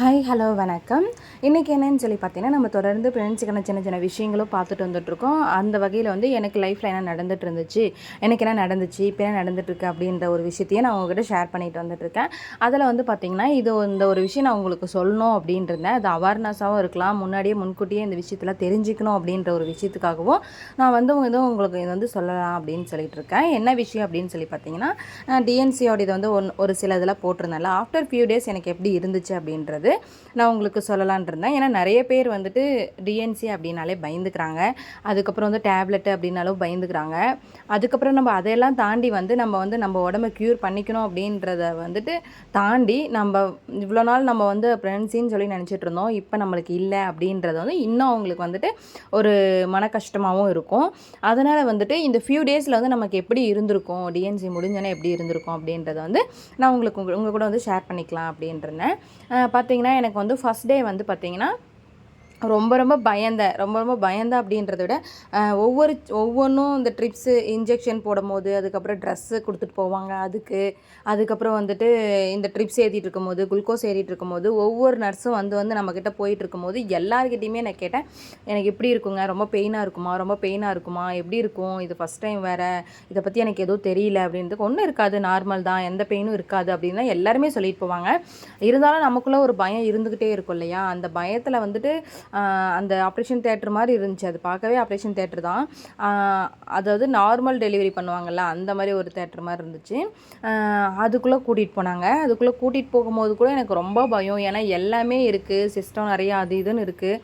Hi hello வணக்கம். இன்றைக்கி என்னன்னு சொல்லி பார்த்தீங்கன்னா நம்ம தொடர்ந்து ஃப்ரெண்ட்ஸுக்கான சின்ன சின்ன விஷயங்களும் பார்த்துட்டு வந்துட்டுருக்கோம். அந்த வகையில் வந்து எனக்கு லைஃப்பில் என்ன நடந்துட்டு இருந்துச்சு எனக்கு என்ன நடந்துச்சு இப்போ என்ன நடந்துட்டுருக்கு அப்படின்ற ஒரு விஷயத்தையும் நான் உங்ககிட்ட ஷேர் பண்ணிட்டு வந்துட்டுருக்கேன். அதில் வந்து பார்த்திங்கன்னா இது இந்த ஒரு விஷயம் நான் உங்களுக்கு சொல்லணும் அப்படின்றேன் அது அவேர்னஸாகவும் இருக்கலாம். முன்னாடியே முன்கூட்டியே இந்த விஷயத்தில் தெரிஞ்சுக்கணும் அப்படின்ற ஒரு விஷயத்துக்காகவும் நான் வந்து இது உங்களுக்கு இது வந்து சொல்லலாம் அப்படின்னு சொல்லிட்டு இருக்கேன் என்ன விஷயம் அப்படின்னு சொல்லி பார்த்தீங்கன்னா டிஎன்சியோட இது வந்து ஒன் ஒரு சில இதில் போட்டிருந்தேன்ல. ஆஃப்டர் ஃபியூ டேஸ் எனக்கு எப்படி இருந்துச்சு அப்படின்றது நான் உங்களுக்கு சொல்லலான் இருந்தேன். ஏன்னா நிறைய பேர் வந்துட்டு டிஎன்சி அப்படின்னாலே பயந்துக்கிறாங்க. அதுக்கப்புறம் வந்து டேப்லெட் அப்படின்னாலும் பயந்துக்கிறாங்க. அதுக்கப்புறம் நம்ம அதையெல்லாம் தாண்டி வந்து நம்ம வந்து நம்ம உடம்ப க்யூர் பண்ணிக்கணும் அப்படின்றத வந்துட்டு தாண்டி நம்ம இவ்வளோ நாள் நம்ம வந்து ப்ரெக்னன்சின்னு சொல்லி நினச்சிட்டு இருந்தோம். இப்போ நம்மளுக்கு இல்லை அப்படின்றது வந்து இன்னும் அவங்களுக்கு வந்துட்டு ஒரு மன கஷ்டமாகவும் இருக்கும். அதனால் வந்துட்டு இந்த ஃபியூ டேஸில் வந்து நமக்கு எப்படி இருந்திருக்கும்? டிஎன்சி முடிஞ்சோன்னே எப்படி இருந்திருக்கும் அப்படின்றத வந்து நான் உங்களுக்கு உங்கள் கூட வந்து ஷேர் பண்ணிக்கலாம் அப்படின்றேன் பார்த்தீங்கன்னா எனக்கு வந்து ஃபஸ்ட் டே வந்து பார்த்தீங்கன்னா ரொம்ப ரொம்ப பயந்தேன் ரொம்ப ரொம்ப பயந்தேன் அப்படின்றத விட ஒவ்வொரு ஒவ்வொன்றும் இந்த ட்ரிப்ஸு இன்ஜெக்ஷன் போடும்போது அதுக்கப்புறம் ட்ரெஸ்ஸு கொடுத்துட்டு போவாங்க அதுக்கு. அதுக்கப்புறம் வந்துட்டு இந்த ட்ரிப்ஸ் ஏற்றிட்டு இருக்கும்போது குளுக்கோஸ் ஏறிட்டு இருக்கும்போது ஒவ்வொரு நர்ஸும் வந்து வந்து நம்மக்கிட்ட போயிட்டு இருக்கும்போது எல்லாருக்கிட்டையுமே நான் கேட்டேன் எனக்கு எப்படி இருக்குங்க? ரொம்ப பெயினாக இருக்குமா? ரொம்ப பெயினாக இருக்குமா? எப்படி இருக்கும்? இது ஃபஸ்ட் டைம் வேறு. இதை பற்றி எனக்கு எதுவும் தெரியல அப்படின்றதுக்கு ஒன்றும் இருக்காது. நார்மல் தான். எந்த பெயினும் இருக்காது அப்படின்னு எல்லாருமே சொல்லிட்டு போவாங்க. இருந்தாலும் நமக்குள்ளே ஒரு பயம் இருந்துக்கிட்டே இருக்கும் இல்லையா? அந்த பயத்தில் வந்துட்டு அந்த ஆப்ரேஷன் தேட்டர் மாதிரி இருந்துச்சு. அது பார்க்கவே ஆப்ரேஷன் தேட்டர் தான். அதாவது நார்மல் டெலிவரி பண்ணுவாங்கள்ல அந்த மாதிரி ஒரு தேட்டர் மாதிரி இருந்துச்சு. அதுக்குள்ளே கூட்டிகிட்டு போனாங்க. அதுக்குள்ளே கூட்டிகிட்டு போகும்போது கூட எனக்கு ரொம்ப பயம். ஏன்னா எல்லாமே இருக்குது சிஸ்டம் நிறையா அது இதுன்னு இருக்குது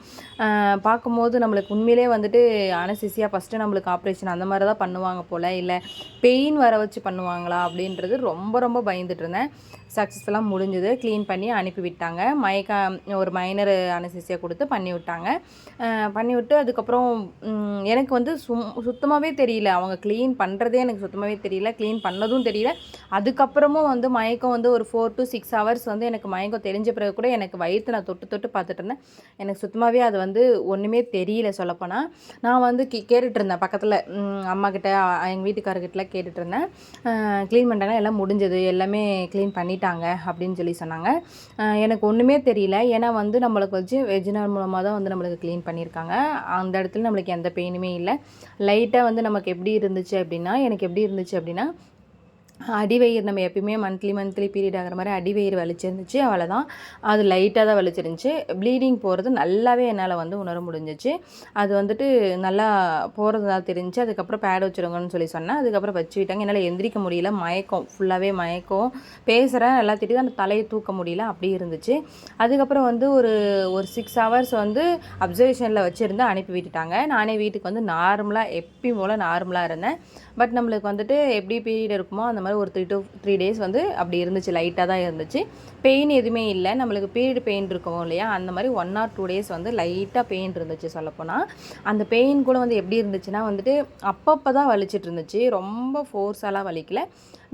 பார்க்கும்போது நம்மளுக்கு உண்மையிலே வந்துட்டு அனசிசியாக ஃபஸ்ட்டு நம்மளுக்கு ஆப்ரேஷன் அந்த மாதிரி தான் பண்ணுவாங்க போல். இல்லை பெயின் வர வச்சு பண்ணுவாங்களா அப்படின்றது ரொம்ப ரொம்ப பயந்துட்டு இருந்தேன். சக்ஸஸ்ஃபுல்லாக முடிஞ்சது. க்ளீன் பண்ணி அனுப்பி விட்டாங்க. மயக்க ஒரு மைனர் அனசிசியாக கொடுத்து பண்ணி விட்டாங்க பண்ணிவிட்டு பண்ணி விட்டு அதுக்கப்புறம் எனக்கு வந்து சும் சுத்தமாகவே தெரியல. அவங்க க்ளீன் பண்ணுறதே எனக்கு சுத்தமாகவே தெரியல. க்ளீன் பண்ணதும் தெரியல. அதுக்கப்புறமும் வந்து மயக்கம் வந்து ஒரு ஃபோர் டு சிக்ஸ் ஹவர்ஸ் வந்து எனக்கு மயக்கம் தெரிஞ்ச பிறகு கூட எனக்கு வயிற்று நான் தொட்டு தொட்டு பார்த்துட்டு இருந்தேன். எனக்கு சுத்தமாகவே அது வந்து ஒன்றுமே தெரியல சொல்லப்போனால் நான் வந்து கே கேட்டுட்ருந்தேன் பக்கத்தில் அம்மாக்கிட்ட எங்கள் வீட்டுக்காரர்கிட்டலாம் கேட்டுட்ருந்தேன் க்ளீன் பண்ணிட்டாங்க எல்லாம் முடிஞ்சது. எல்லாமே க்ளீன் பண்ணிட்டாங்க அப்படின்னு சொல்லி சொன்னாங்க. எனக்கு ஒன்றுமே தெரியல. ஏன்னா வந்து நம்மளுக்கு வச்சு வெஜினர் மூலமாக தான் வந்து நம்மளுக்கு க்ளீன் பண்ணியிருக்காங்க. அந்த இடத்துல நம்மளுக்கு எந்த பெயினுமே இல்லை. லைட்டாக வந்து நமக்கு எப்படி இருந்துச்சு அப்படின்னா எனக்கு எப்படி இருந்துச்சு அப்படின்னா அடிவயிறு நம்ம எப்பயுமே மந்த்லி மந்த்லி பீரியட் ஆகிற மாதிரி அடிவயிறு வலிச்சிருந்துச்சு அவ்வளோதான் அது லைட்டாக தான் வலிச்சிருந்துச்சு. ப்ளீடிங் போகிறது நல்லாவே என்னால் வந்து உணர முடிஞ்சிச்சு. அது வந்துட்டு நல்லா போகிறதா தெரிஞ்சு அதுக்கப்புறம் பேட் வச்சுருங்கன்னு சொல்லி சொன்னேன். அதுக்கப்புறம் வச்சு விட்டாங்க என்னால் எந்திரிக்க முடியல. மயக்கம் ஃபுல்லாகவே மயக்கம். பேசுகிறேன் நல்லா திட்டி அந்த தலையை தூக்க முடியல. அப்படி இருந்துச்சு. அதுக்கப்புறம் வந்து ஒரு ஒரு சிக்ஸ் ஹவர்ஸ் வந்து அப்சர்வேஷனில் வச்சுருந்து அனுப்பி விட்டுட்டாங்க. நானே வீட்டுக்கு வந்து நார்மலாக எப்பயும் போல் நார்மலாக இருந்தேன். பட் நம்மளுக்கு வந்துட்டு எப்படி பீரியட் இருக்குமோ அந்த மாதிரி ஒரு த்ரீ டூ த்ரீ டேஸ் வந்து அப்படி இருந்துச்சு லைட்டாக தான் இருந்துச்சு. பெயின் எதுவுமே இல்லை. நம்மளுக்கு பீரியட் பெயின் இருக்கும் இல்லையா? அந்த மாதிரி ஒன் ஆர் டூ டேஸ் வந்து லைட்டாக பெயின் இருந்துச்சு சொல்லப்போனால் அந்த பெயின் கூட வந்து எப்படி இருந்துச்சுன்னா வந்துட்டு அப்பப்போ தான் வலிச்சிட்டு இருந்துச்சு. ரொம்ப ஃபோர்ஸாலாம் வலிக்கல.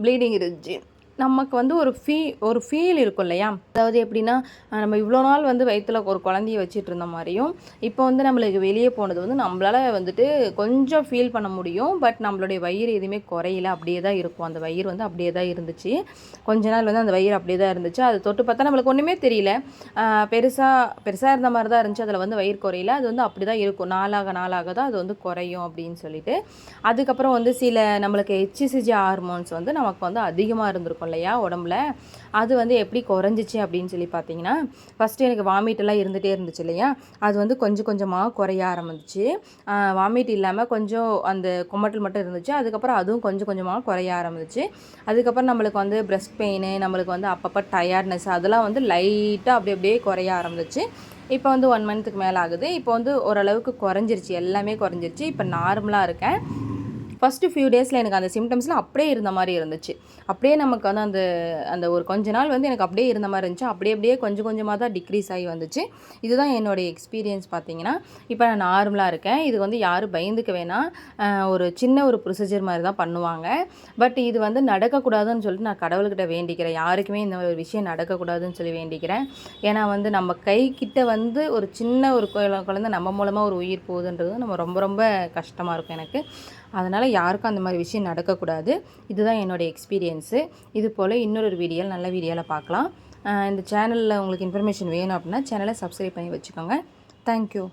ப்ளீடிங் இருந்துச்சு. நமக்கு வந்து ஒரு ஃபீ ஒரு ஃபீல் இருக்கும் இல்லையா? அதாவது எப்படின்னா நம்ம இவ்வளோ நாள் வந்து வயிற்றில் ஒரு குழந்தைய வச்சுட்டு இருந்த மாதிரியும் இப்போ வந்து நம்மளுக்கு வெளியே போனது வந்து நம்மளால வந்துட்டு கொஞ்சம் ஃபீல் பண்ண முடியும். பட் நம்மளுடைய வயிறு எதுவுமே குறையில அப்படியே தான் இருக்கும். அந்த வயிறு வந்து அப்படியே தான் இருந்துச்சு. கொஞ்ச நாள் வந்து அந்த வயிறு அப்படியே தான் இருந்துச்சு. அது தொட்டு பார்த்தா நம்மளுக்கு ஒன்றுமே தெரியல. பெருசாக பெருசாக இருந்த மாதிரி தான் இருந்துச்சு. அதில் வந்து வயிறு குறையில. அது வந்து அப்படி தான் இருக்கும். நாளாக நாளாக தான் அது வந்து குறையும் அப்படின்னு சொல்லிட்டு. அதுக்கப்புறம் வந்து சில நம்மளுக்கு ஹெச்சிசிஜி ஹார்மோன்ஸ் வந்து நமக்கு வந்து அதிகமாக இருந்திருக்கும். இல்லையா உடம்புல? அது வந்து எப்படி குறைஞ்சிச்சு அப்படின்னு சொல்லி பார்த்தீங்கன்னா ஃபஸ்ட்டு எனக்கு வாமிட் எல்லாம் இருந்துகிட்டே இருந்துச்சு இல்லையா? அது வந்து கொஞ்சம் கொஞ்சமாக குறைய ஆரம்பிச்சு. வாமிட் இல்லாமல் கொஞ்சம் அந்த குமட்டல் மட்டும் இருந்துச்சு. அதுக்கப்புறம் அதுவும் கொஞ்சம் கொஞ்சமாக குறைய ஆரம்பிச்சு. அதுக்கப்புறம் நம்மளுக்கு வந்து பிரஸ்ட் பெயின் நம்மளுக்கு வந்து அப்பப்போ டயர்ட்னஸ் அதெல்லாம் வந்து லைட்டாக அப்படி அப்படியே குறைய ஆரம்பிச்சு. இப்போ வந்து ஒன் மந்த்துக்கு மேலே ஆகுது. இப்போ வந்து ஓரளவுக்கு குறைஞ்சிருச்சு. எல்லாமே குறைஞ்சிருச்சு. இப்போ நார்மலாக இருக்கேன். ஃபஸ்ட்டு ஃபியூ டேஸில் எனக்கு அந்த சிம்டம்ஸ்லாம் அப்படியே இருந்த மாதிரி இருந்துச்சு. அப்படியே நமக்கு வந்து அந்த அந்த ஒரு கொஞ்ச நாள் வந்து எனக்கு அப்படியே இருந்த மாதிரி இருந்துச்சு. அப்படியே அப்படியே கொஞ்சம் கொஞ்சமாக தான் டிக்ரீஸ் ஆகி வந்துச்சு. இதுதான் என்னுடைய எக்ஸ்பீரியன்ஸ் பார்த்தீங்கன்னா இப்போ நான் நார்மலாக இருக்கேன். இது வந்து யாரும் பயந்துக்க வேணாம். ஒரு சின்ன ஒரு ப்ரொசீஜர் மாதிரி தான் பண்ணுவாங்க. பட் இது வந்து நடக்கக்கூடாதுன்னு சொல்லிட்டு நான் கடவுள்கிட்ட வேண்டிக்கிறேன். யாருக்குமே இந்த ஒரு விஷயம் நடக்கக்கூடாதுன்னு சொல்லி வேண்டிக்கிறேன். ஏன்னா வந்து நம்ம கை கிட்ட வந்து ஒரு சின்ன ஒரு குழந்தை நம்ம மூலமாக ஒரு உயிர் போகுதுன்றது நம்ம ரொம்ப ரொம்ப கஷ்டமாக இருக்கும் எனக்கு. அதனால் யாருக்கும் அந்த மாதிரி விஷயம் நடக்கக்கூடாது. இதுதான் என்னோட எக்ஸ்பீரியன்ஸு இது போல் இன்னொரு வீடியோவில் நல்ல வீடியோவில் பார்க்கலாம். இந்த சேனலில் உங்களுக்கு இன்ஃபர்மேஷன் வேணும் அப்படின்னா சேனலை சப்ஸ்கிரைப் பண்ணி வச்சுக்கோங்க. தேங்க்யூ